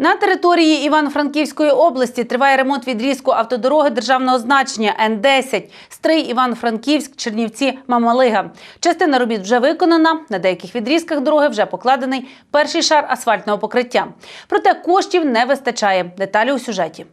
На території Івано-Франківської області триває ремонт відрізку автодороги державного значення Н-10 Стрий Івано-Франківськ, Чернівці, Мамалига. Частина робіт вже виконана. На деяких відрізках дороги вже покладений перший шар асфальтного покриття. Проте коштів не вистачає. Деталі у сюжеті.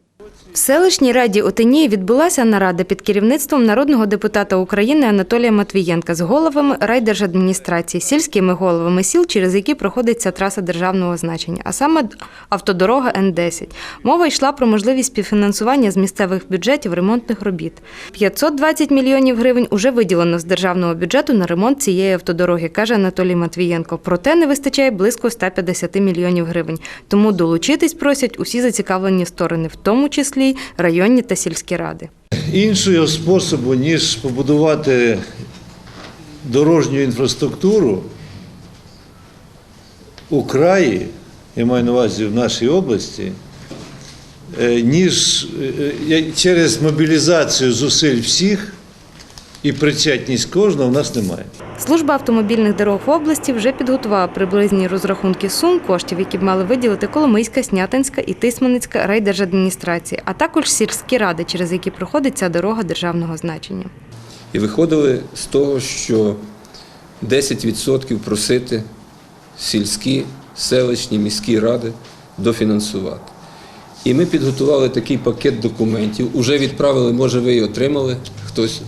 В селищній раді Отинії відбулася нарада під керівництвом народного депутата України Анатолія Матвієнка з головами райдержадміністрації, сільськими головами сіл, через які проходить ця траса державного значення, а саме автодорога Н-10. Мова йшла про можливість співфінансування з місцевих бюджетів ремонтних робіт. 520 мільйонів гривень уже виділено з державного бюджету на ремонт цієї автодороги, каже Анатолій Матвієнко. Проте не вистачає близько 150 мільйонів гривень. Тому долучитись просять усі зацікавлені сторони, в тому числі й районні та сільські ради. Іншого способу, ніж побудувати дорожню інфраструктуру у краї, я маю на увазі в нашій області, е, ніж е, е, через мобілізацію зусиль всіх і причетність кожного в нас немає. Служба автомобільних дорог в області вже підготувала приблизні розрахунки сум коштів, які б мали виділити Коломийська, Снятинська і Тисманицька райдержадміністрації, а також сільські ради, через які проходить ця дорога державного значення. І виходили з того, що 10% просити сільські, селищні, міські ради дофінансувати. І ми підготували такий пакет документів. Уже відправили, може, ви і отримали хтось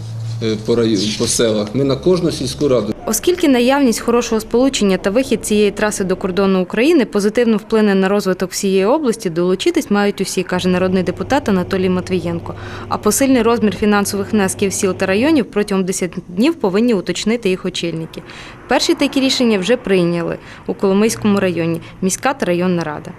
по району, по селах. Ми на кожну сільську раду Оскільки наявність хорошого сполучення та вихід цієї траси до кордону України позитивно вплине на розвиток всієї області, долучитись мають усі, каже народний депутат Анатолій Матвієнко. А посильний розмір фінансових внесків сіл та районів протягом 10 днів повинні уточнити їх очільники. Перші такі рішення вже прийняли у Коломийському районі міська та районна рада.